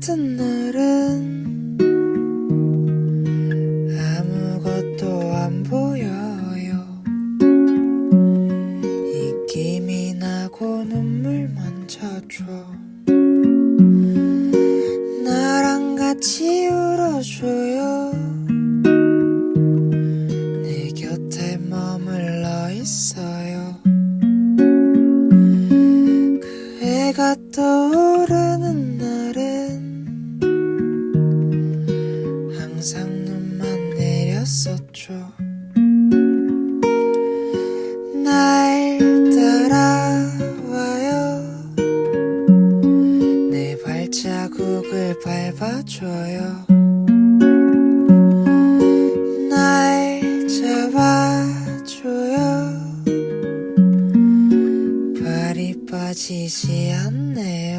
같은 날은 아무것도 안 보여요. 입김이 나고 눈물만 차죠. 나랑 같이 울어줘요. 그 떠오르는 항상 눈만 내렸었죠. 날 따라와요. 내 발자국을 밟아줘요. 날 잡아줘요. 발이 빠지지 않는